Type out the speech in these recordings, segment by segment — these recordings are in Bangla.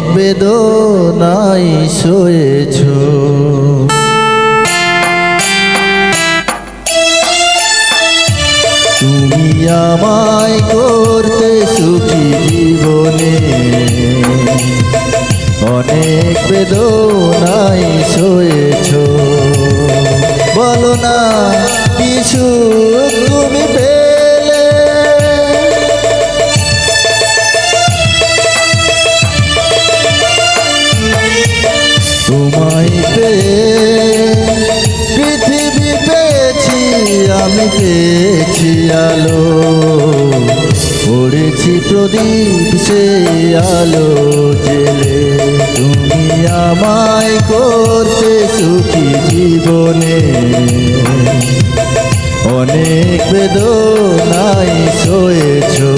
বেদনাই শোয়েছ। তুমি আমায় করতে সুখী জীবনে। অনেক বেদনাই শোয়েছ। বলো না, কিছু তুমি পেলে পেয়েছি আলো, পড়েছি প্রদীপ সে আলো জেলে। তুমি আমায় করতে সুখী জীবনে। অনেক বেদনায় সয়েছো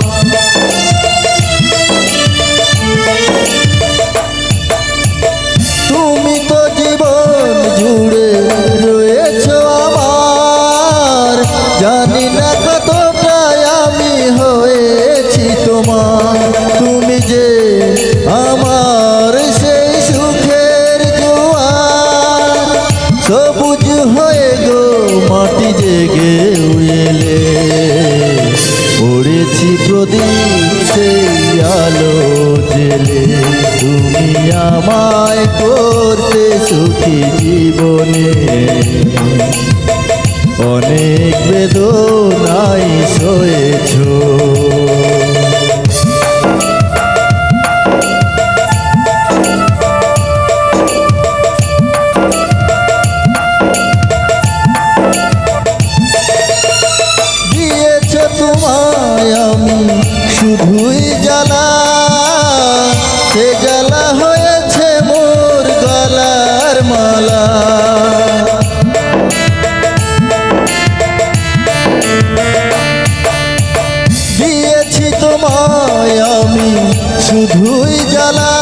আমায় করতে সুখী জীবনে। অনেক বেদনাই সয়েছো। দিয়েছ তোমায় আমি শুধুই জ্বালা মালা। দিয়েছি তোমায় আমি শুধুই জ্বালা।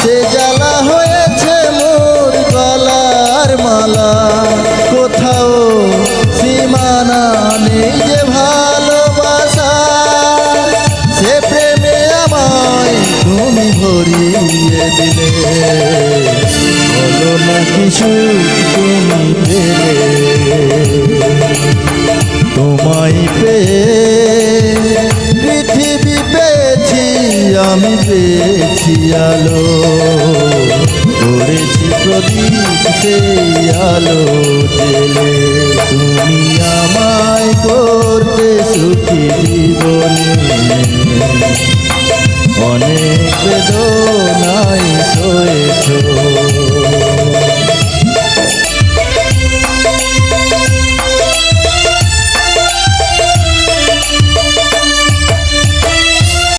সে জ্বালা হয়েছে মোর গলার মালা। কোথাও সীমানা নেই যে ভালোবাসা। সে প্রেমে আমায় তুমি ভরিয়ে দিলে। বলো না কিছু তুমি পেলে তোমায় পেয়ে পৃথিবী পেয়েছি, আমি পেয়েছি আলো। করেছি প্রদীপ সেই আলো জেলে। তুমি আমায় করতে সুখী জীবনে। অনেক